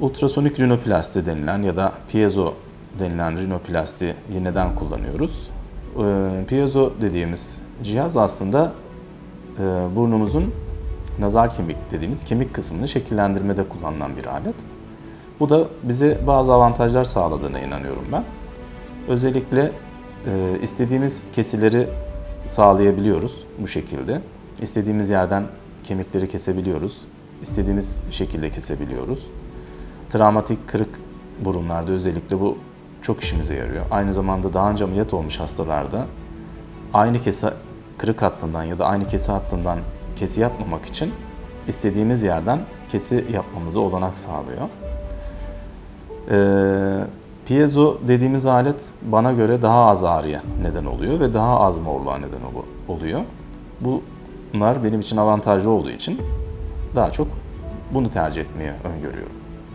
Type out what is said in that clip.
ultrasonik rinoplasti denilen ya da piezo denilen rinoplastiyi neden kullanıyoruz? Ee, piezo dediğimiz cihaz aslında e, burnumuzun nazal kemik dediğimiz kemik kısmını şekillendirmede kullanılan bir alet. Bu da bize bazı avantajlar sağladığına inanıyorum ben. Özellikle e, istediğimiz kesileri sağlayabiliyoruz bu şekilde. İstediğimiz yerden kemikleri kesebiliyoruz. İstediğimiz şekilde kesebiliyoruz. Travmatik kırık burunlarda özellikle bu çok işimize yarıyor. Aynı zamanda daha önce ameliyat olmuş hastalarda aynı kese kırık hattından ya da aynı kese hattından kesi yapmamak için istediğimiz yerden kesi yapmamıza olanak sağlıyor. Ee, piezo dediğimiz alet bana göre daha az ağrıya neden oluyor ve daha az morluğa neden ol- oluyor. Bunlar benim için avantajlı olduğu için daha çok bunu tercih etmeye öngörüyorum.